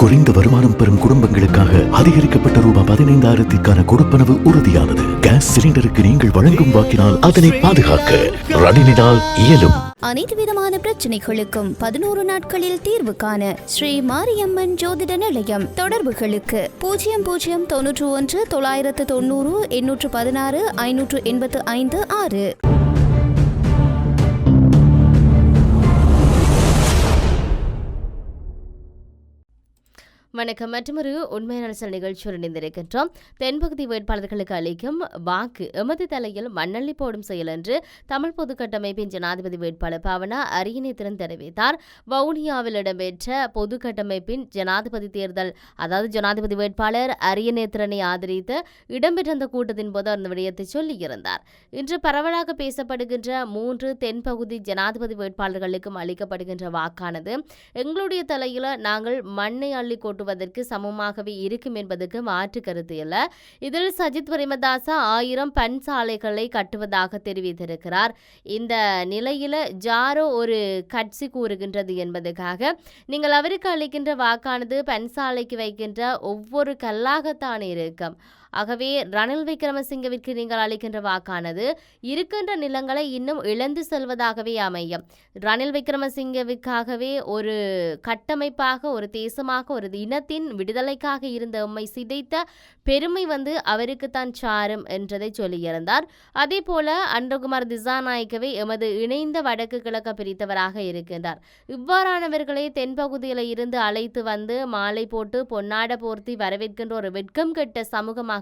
குறைந்த வருமானம் பெறும் குடும்பங்களுக்காக அதிகரிக்கப்பட்ட ரூபாய் பதினைந்தாயிரத்திற்கான கொடுப்பனவு உறுதியானது. கேஸ் சிலிண்டருக்கு நீங்கள் வழங்கும் வாக்கினால் அதனை பாதுகாக்க ரணினினால் இயலும். அனைத்து விதமான பிரச்சனைகளுக்கும் பதினோரு நாட்களில் தீர்வு காண ஸ்ரீ மாரியம்மன் ஜோதிட நிலையம் தொடர்புகளுக்கு பூஜ்ஜியம் பூஜ்ஜியம் தொன்னூற்று ஒன்று தொள்ளாயிரத்து தொண்ணூறு எண்ணூற்று பதினாறு ஐநூற்று எண்பத்து ஐந்து ஆறு. வணக்கம். மற்றொரு உண்மை அரசல் நிகழ்ச்சியோடு இணைந்திருக்கின்றோம். தென்பகுதி வேட்பாளர்களுக்கு அளிக்கும் வாக்கு எமது தலையில் மண்ணள்ளி போடும் செயல் என்று தமிழ் பொது கட்டமைப்பின் ஜனாதிபதி வேட்பாளர் பாவனா அரியணைத்திறன் தெரிவித்தார். வவுனியாவில் இடம்பெற்ற பொது கட்டமைப்பின் ஜனாதிபதி தேர்தல் அதாவது ஜனாதிபதி வேட்பாளர் அரியநேத்திரனை ஆதரித்து இடம்பெற்ற அந்த கூட்டத்தின் போது அந்த விடயத்தை சொல்லியிருந்தார். இன்று பரவலாக பேசப்படுகின்ற மூன்று தென்பகுதி ஜனாதிபதி வேட்பாளர்களுக்கும் அளிக்கப்படுகின்ற வாக்கானது எங்களுடைய தலையில் நாங்கள் மண்ணை அள்ளி கொட்டுவதற்கு சமமாகவே இருக்கும் என்பதற்கு மாற்று கருத்து இல்லை. இதில் சஜித் பிரேமதாசா ஆயிரம் பண் சாலைகளை கட்டுவதாக தெரிவித்திருக்கிறார். இந்த நிலையில ஜாரோ ஒரு கட்சி கூறுகின்றது என்பதற்காக நீங்கள் அவருக்கு அளிக்கின்ற வாக்கானது பெண் சாலைக்கு வைக்கின்ற ஒவ்வொரு கல்லாகத்தான் இருக்கும். ஆகவே ரணில் விக்ரமசிங்கவிற்கு நீங்கள் அளிக்கின்ற வாக்கானது இருக்கின்ற நிலங்களை இன்னும் இழந்து செல்வதாகவே அமையும். ரணில் விக்ரமசிங்கவிற்காகவே ஒரு கட்டமைப்பாக ஒரு தேசமாக ஒரு இனத்தின் விடுதலைக்காக இருந்த உம்மை சிதைத்த பெருமை வந்து அவருக்குத்தான் சாரும் என்றதை சொல்லியிருந்தார். அதே போல அன்றகுமார் திசாநாயக்கவே எமது இணைந்த வடக்கு கிழக்க பிரித்தவராக இருக்கின்றார். இவ்வாறானவர்களை தென்பகுதியில் இருந்து அழைத்து வந்து மாலை போட்டு பொன்னாட போர்த்தி வரவேற்கின்ற ஒரு வெட்கம் கெட்ட சமூகமாக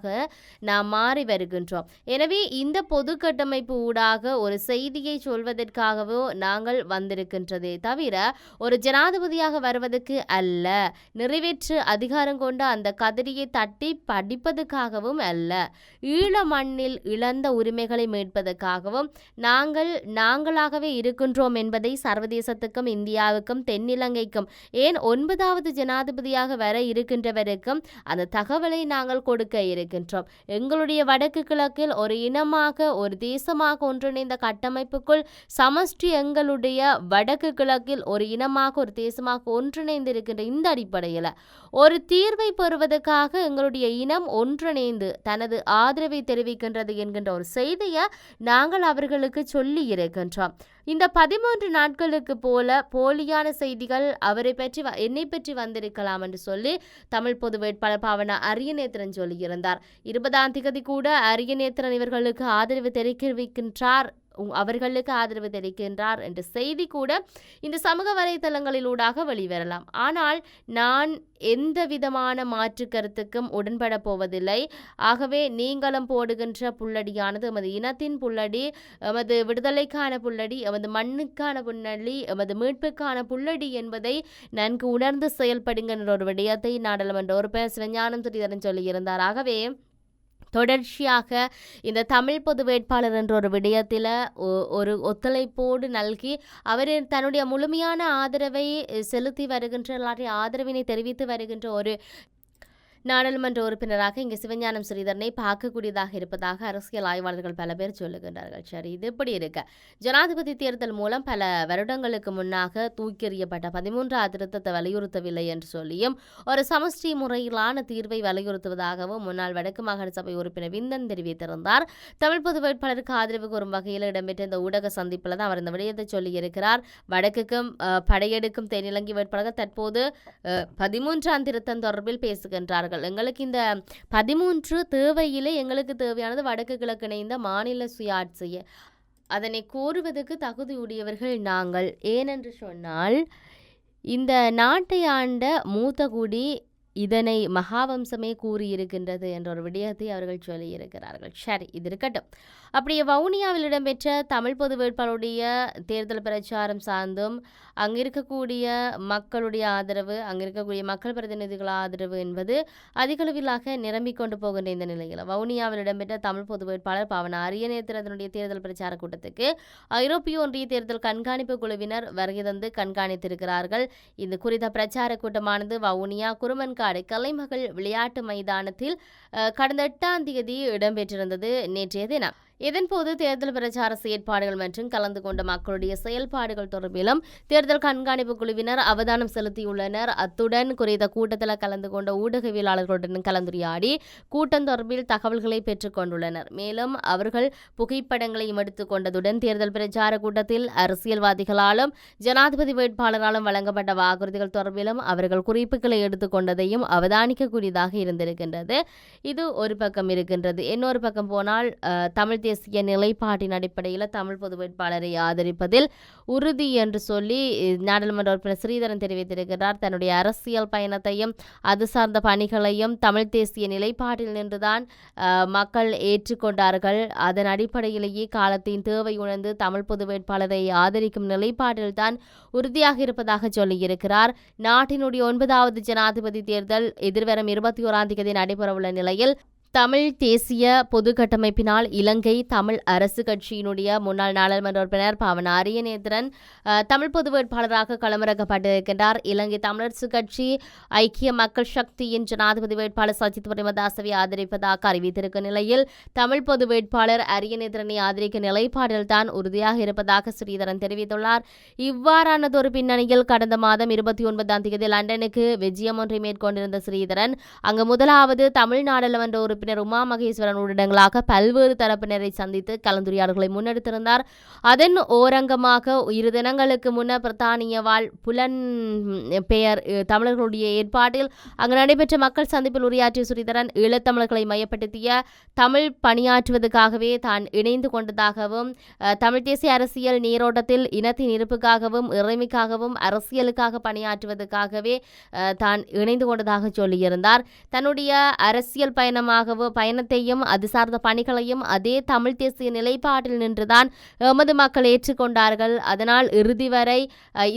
நாம் மாறி வருகின்றோம். எனவே இந்த பொது கட்டமைப்பு ஊடாக ஒரு செய்தியை சொல்வதற்காகவோ நாங்கள் வந்திருக்கின்றதே தவிர ஒரு ஜனாதிபதியாக வருவதற்கு அல்ல. நிறைவேற்று அதிகாரம் கொண்ட அந்த கதிரியை தட்டி படிப்பதற்காகவும் அல்ல. ஈழ மண்ணில் இழந்த உரிமைகளை மீட்பதற்காகவும் நாங்கள் நாங்களாகவே இருக்கின்றோம் என்பதை சர்வதேசத்துக்கும் இந்தியாவுக்கும் தென்னிலங்கைக்கும் ஏன் ஒன்பதாவது ஜனாதிபதியாக வர இருக்கின்றவருக்கும் அந்த தகவலை நாங்கள் கொடுக்க வருகின்றோம் எங்களுடைய வடக்கு கிழக்கில் ஒரு இனமாக ஒரு தேசமாக ஒன்றிணைந்த கட்டமைப்புக்குள் சமஷ்டி எங்களுடைய வடக்கு கிழக்கில் ஒரு இனமாக ஒரு தேசமாக ஒன்றிணைந்திருக்கின்ற இந்த அடிப்படையில் ஒரு தீர்வை பெறுவதற்காக எங்களுடைய இனம் ஒன்றிணைந்து தனது ஆதரவை தெரிவிக்கின்றது என்கின்ற ஒரு செய்தியை நாங்கள் அவர்களுக்கு சொல்லி இருக்கின்றோம். இந்த பதிமூன்று நாட்களுக்கு போல போலியான செய்திகள் அவரை பற்றி வ- என்னை பற்றி வந்திருக்கலாம் என்று சொல்லி தமிழ் பொது வேட்பாளர் பாவனா அரியநேத்திரன் சொல்லியிருந்தார். இருபதாம் திகதி கூட அரியநேத்திரன் இவர்களுக்கு ஆதரவு தெரிவிக்கின்றார் அவர்களுக்கு ஆதரவு தெரிவிக்கின்றார் என்ற செய்தி கூட இந்த சமூக வலைதளங்களிலூடாக வெளிவரலாம். ஆனால் நான் எந்த விதமான மாற்று கருத்துக்கும் உடன்பட போவதில்லை. ஆகவே நீங்களும் போடுகின்ற புள்ளடியானது எமது இனத்தின் புள்ளடி எமது விடுதலைக்கான புள்ளடி எமது மண்ணுக்கான புன்னடி எமது மீட்புக்கான புள்ளடி என்பதை நன்கு உணர்ந்து செயல்படுகின்ற ஒரு விடயத்தை நாடாளுமன்ற உறுப்பினர் சிவஞானம் துரிதரன் சொல்லியிருந்தார். ஆகவே தொடர்ச்சியாக இந்த தமிழ் பொது வேட்பாளர் என்ற ஒரு விடயத்தில் ஒரு ஒத்துழைப்போடு நல்கி அவர் தன்னுடைய முழுமையான ஆதரவை செலுத்தி வருகின்ற இல்லாட்டி ஆதரவினை தெரிவித்து வருகின்ற ஒரு நாடாளுமன்ற உறுப்பினராக இங்கு சிவஞானம் ஸ்ரீதரனை பார்க்கக்கூடியதாக இருப்பதாக அரசியல் ஆய்வாளர்கள் பல பேர் சொல்லுகின்றார்கள். சரி இது இப்படி இருக்க? ஜனாதிபதி தேர்தல் மூலம் பல வருடங்களுக்கு முன்னாக தூக்கி எறியப்பட்ட பதிமூன்றாவது திருத்தத்தை வலியுறுத்தவில்லை என்று சொல்லியும் ஒரு சமஷ்டி முறையிலான தீர்வை வலியுறுத்துவதாகவும் முன்னாள் வடக்கு மாகாண சபை உறுப்பினர் விந்தன் தெரிவித்திருந்தார். தமிழ் பொது வேட்பாளருக்கு ஆதரவு கூறும் வகையில் இடம்பெற்ற இந்த ஊடக சந்திப்பில் தான் அவர் இந்த விடயத்தை சொல்லியிருக்கிறார். வடக்குக்கும் படையெடுக்கும் தென்னிலங்கை வேட்பாளர்கள் தற்போது பதிமூன்றாம் திருத்தம் தொடர்பில் பேசுகின்றார்கள். எங்களுக்கு இந்த பதிமூன்று தேவையிலே எங்களுக்கு தேவையானது வடக்கு கிழக்கு இணைந்த மாநில சுயாட்சியை அதனை கோருவதற்கு தகுதியுடையவர்கள் நாங்கள். ஏனென்று சொன்னால் இந்த நாட்டை ஆண்ட மூத்த குடி இதனை மகாவம்சமே கூறியிருக்கின்றது என்ற ஒரு விடயத்தை அவர்கள் சொல்லியிருக்கிறார்கள். சரி இது இருக்கட்டும். அப்படியே வவுனியாவில் இடம்பெற்ற தமிழ் பொது வேட்பாளருடைய தேர்தல் பிரச்சாரம் சார்ந்தும் அங்கு இருக்கக்கூடிய மக்களுடைய ஆதரவு அங்கு இருக்கக்கூடிய மக்கள் பிரதிநிதிகள் ஆதரவு என்பது அதிகளவிலாக நிரம்பிக் கொண்டு போகின்ற இந்த நிலையில். வவுனியாவில் இடம்பெற்ற தமிழ் பொது வேட்பாளர் பாவன அரியநேத்திரத்தினுடைய தேர்தல் பிரச்சார கூட்டத்துக்கு ஐரோப்பிய ஒன்றிய தேர்தல் கண்காணிப்பு குழுவினர் வருகை தந்து கண்காணித்திருக்கிறார்கள். இந்த குறித்த பிரச்சார கூட்டமானது வவுனியா குருமன்காடு கலைமகள் விளையாட்டு மைதானத்தில் கடந்த எட்டாம் தேதி இடம்பெற்றிருந்தது நேற்றைய தினம். இதன்போது தேர்தல் பிரச்சார செயற்பாடுகள் மற்றும் கலந்து கொண்ட மக்களுடைய செயல்பாடுகள் தொடர்பிலும் தேர்தல் கண்காணிப்பு குழுவினர் அவதானம் செலுத்தியுள்ளனர். அத்துடன் குறித்த கூட்டத்தில் கலந்து கொண்ட ஊடகவியலாளர்களுடன் கலந்துரையாடி கூட்டம் தொடர்பில் தகவல்களை பெற்றுக் கொண்டுள்ளனர். மேலும் அவர்கள் புகைப்படங்களையும் எடுத்துக் கொண்டதுடன் தேர்தல் பிரச்சார கூட்டத்தில் அரசியல்வாதிகளாலும் ஜனாதிபதி வேட்பாளராலும் வழங்கப்பட்ட வாக்குறுதிகள் தொடர்பிலும் அவர்கள் குறிப்புகளை எடுத்துக்கொண்டதையும் அவதானிக்கக்கூடியதாக இருந்திருக்கின்றது. இது ஒரு பக்கம் இருக்கின்றது. இன்னொரு பக்கம் போனால் தமிழ் தேசிய நிலைப்பாட்டின் அடிப்படையில் தமிழ் பொது வேட்பாளரை ஆதரிப்பதில் உறுதி என்று சொல்லி நாடாளுமன்ற உறுப்பினர் ஸ்ரீதரன் தெரிவித்திருக்கிறார். தன்னுடைய அரசியல் பயணத்தையும் அது சார்ந்த பணிகளையும் தமிழ் தேசிய நிலைப்பாட்டில் நின்றுதான் மக்கள் ஏற்றுக்கொண்டார்கள். அதன் அடிப்படையிலேயே காலத்தின் தேவை உணர்ந்து தமிழ் பொது வேட்பாளரை ஆதரிக்கும் நிலைப்பாட்டில்தான் உறுதியாக இருப்பதாக சொல்லியிருக்கிறார். நாட்டினுடைய ஒன்பதாவது ஜனாதிபதி தேர்தல் எதிர்வரும் இருபத்தி ஓராம் தேதி நடைபெறவுள்ள நிலையில் தமிழ் தேசிய பொது கட்டமைப்பினால் இலங்கை தமிழ் அரசு கட்சியினுடைய முன்னாள் நாடாளுமன்ற உறுப்பினர் பாவன அரியநேத்திரன் தமிழ் பொது வேட்பாளராக களமிறக்கப்பட்டிருக்கின்றார். இலங்கை தமிழரசு கட்சி ஐக்கிய மக்கள் சக்தியின் ஜனாதிபதி வேட்பாளர் சஜித் பிரேமதாசவை ஆதரிப்பதாக அறிவித்திருக்கும் நிலையில் தமிழ் பொது வேட்பாளர் அரியநேத்திரனை ஆதரிக்கும் நிலைப்பாடில் தான் உறுதியாக இருப்பதாக ஸ்ரீதரன் தெரிவித்துள்ளார். இவ்வாறானதொரு பின்னணியில் கடந்த மாதம் இருபத்தி ஒன்பதாம் தேதி லண்டனுக்கு விஜயம் ஒன்றை மேற்கொண்டிருந்த ஸ்ரீதரன் அங்கு முதலாவது தமிழ் நாடாளுமன்ற தரப்பினர் உமா மகேஸ்வரன் உள்ளிடங்களாக பல்வேறு தரப்பினரை சந்தித்து கலந்துரையாடல்களை முன்னெடுத்திருந்தார். அதன் ஓரங்கமாக இரு தினங்களுக்கு முன்னர் பிரித்தானிய வாழ் புலன் பெயர் தமிழர்களுடைய ஏற்பாட்டில் அங்கு நடைபெற்ற மக்கள் சந்திப்பில் உரையாற்றிய ஸ்ரீதரன் ஈழத்தமிழர்களை மையப்படுத்திய தமிழ் பணியாற்றுவதற்காகவே தான் இணைந்து கொண்டதாகவும் தமிழ் தேசிய அரசியல் நீரோட்டத்தில் இனத்தின் இருப்புக்காகவும் இறைமைக்காகவும் அரசியலுக்காக பணியாற்றுவதற்காகவே தான் இணைந்து கொண்டதாக சொல்லியிருந்தார். தன்னுடைய அரசியல் பயணமாக பயணமாகவோ பயணத்தையும் அது சார்ந்த பணிகளையும் அதே தமிழ் தேசிய நிலைப்பாட்டில் நின்றுதான் எமது மக்கள் ஏற்றுக்கொண்டார்கள். அதனால் இறுதி வரை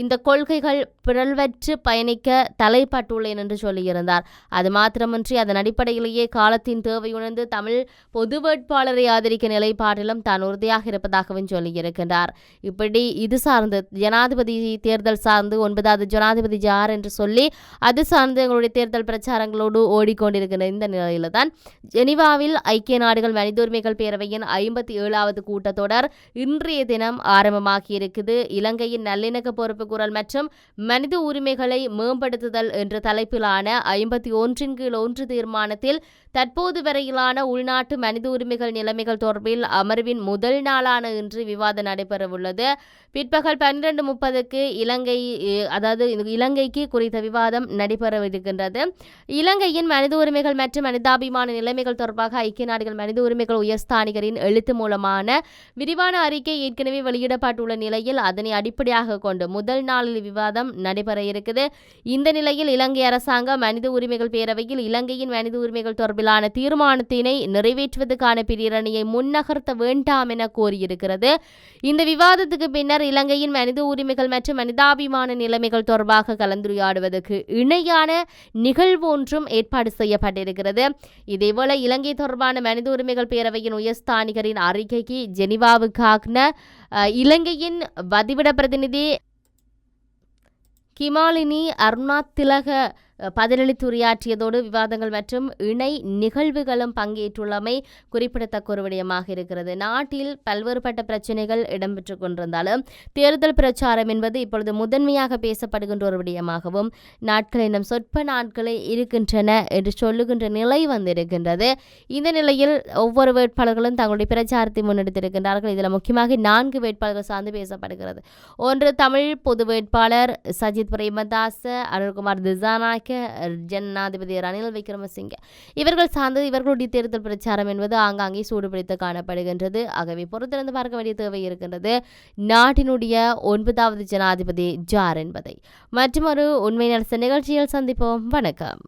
இந்த கொள்கைகள் பிறழ்வற்று பயணிக்க தலைப்பட்டுள்ளேன் என்று சொல்லியிருந்தார். அது மாத்திரமின்றி அதன் அடிப்படையிலேயே காலத்தின் தேவை உணர்ந்து தமிழ் பொது வேட்பாளரை ஆதரிக்க நிலைப்பாட்டிலும் தான் உறுதியாக இருப்பதாகவும் சொல்லியிருக்கின்றார். இப்படி இது சார்ந்து ஜனாதிபதி தேர்தல் சார்ந்து ஒன்பதாவது ஜனாதிபதி யார் என்று சொல்லி அது சார்ந்து எங்களுடைய தேர்தல் பிரச்சாரங்களோடு ஓடிக்கொண்டிருக்கிற இந்த நிலையில தான் ஜெனிவாவில் ஐக்கிய நாடுகள் மனித உரிமைகள் பேரவையின் ஐம்பத்தி ஏழாவது கூட்டத்தொடர் இன்றைய தினம் ஆரம்பமாகி இருக்குது இலங்கையின் நல்லிணக்க பொறுப்பு குரல் மற்றும் மனித உரிமைகளை மேம்படுத்துதல் என்ற தலைப்பிலான ஐம்பத்தி ஒன்றின் கீழ் ஒன்று தீர்மானத்தில் தற்போது வரையிலான உள்நாட்டு மனித உரிமைகள் நிலைமைகள் தொடர்பில் அமர்வின் முதல் நாளான இன்று விவாதம் நடைபெறவுள்ளது. பிற்பகல் பன்னிரண்டு முப்பதுக்கு இலங்கை அதாவது இலங்கைக்கு குறித்த விவாதம் நடைபெறவிருக்கின்றது. இலங்கையின் மனித உரிமைகள் மற்றும் மனிதாபிமான நிலை நிலைமைகள் தொடர்பாக ஐக்கிய நாடுகள் மனித உரிமைகள் உயர்ஸ்தானிகரின் எழுத்து மூலமான விரிவான அறிக்கை ஏற்கனவே வெளியிடப்பட்டுள்ள நிலையில் அதனை அடிப்படையாக கொண்டு முதல் நாளில் விவாதம் நடைபெற இருக்குது. இந்த நிலையில் இலங்கை அரசாங்கம் மனித உரிமைகள் பேரவையில் இலங்கையின் மனித உரிமைகள் தொடர்பிலான தீர்மானத்தினை நிறைவேற்றுவதற்கான பிரேரணையை முன்னகர்த்த வேண்டாம் என கோரியிருக்கிறது இந்த விவாதத்துக்கு பின்னர் இலங்கையின் மனித உரிமைகள் மற்றும் மனிதாபிமான நிலைமைகள் தொடர்பாக கலந்துரையாடுவதற்கு இணையான நிகழ்வு ஒன்றும் ஏற்பாடு செய்யப்பட்டிருக்கிறது. இதேபோல் இலங்கை தொடர்பான மனித உரிமைகள் பேரவையின் உயர்ஸ்தானிகரின் அறிக்கைக்கு ஜெனிவாவுக்காகன இலங்கையின் வதிவிட பிரதிநிதி கிமாலினி அருணா திலக பதிலளித்து உரையாற்றியதோடு விவாதங்கள் மற்றும் இணை நிகழ்வுகளும் பங்கேற்றுள்ளமை குறிப்பிடத்தக்க ஒரு விடயமாக இருக்கிறது. நாட்டில் பல்வேறுபட்ட பிரச்சனைகள் இடம்பெற்று கொண்டிருந்தாலும் தேர்தல் பிரச்சாரம் என்பது இப்பொழுது முதன்மையாக பேசப்படுகின்ற ஒரு விடயமாகவும் நாட்கள் இன்னும் சொற்ப நாட்களே இருக்கின்றன என்று சொல்லுகின்ற நிலை வந்திருக்கின்றது. இந்த நிலையில் ஒவ்வொரு வேட்பாளர்களும் தங்களுடைய பிரச்சாரத்தை முன்னெடுத்திருக்கின்றார்கள். இதில் முக்கியமாக நான்கு வேட்பாளர்கள் சார்ந்து பேசப்படுகிறது. ஒன்று தமிழ் பொது வேட்பாளர் சஜித் பிரேமதாச திசாநாயக் திசாநாயக்க ஜனாதிபதி ரணில் விக்ரமசிங்க. இவர்கள் சார்ந்து இவர்களுடைய தேர்தல் பிரச்சாரம் என்பது ஆங்காங்கே சூடுபிடித்து காணப்படுகின்றது. ஆகவே பொறுத்திருந்து பார்க்க வேண்டிய தேவை இருக்கின்றது. நாட்டினுடைய ஒன்பதாவது ஜனாதிபதி ஜார் என்பதை. மற்றொரு உண்மை நடத்த நிகழ்ச்சியில் சந்திப்போம். வணக்கம்.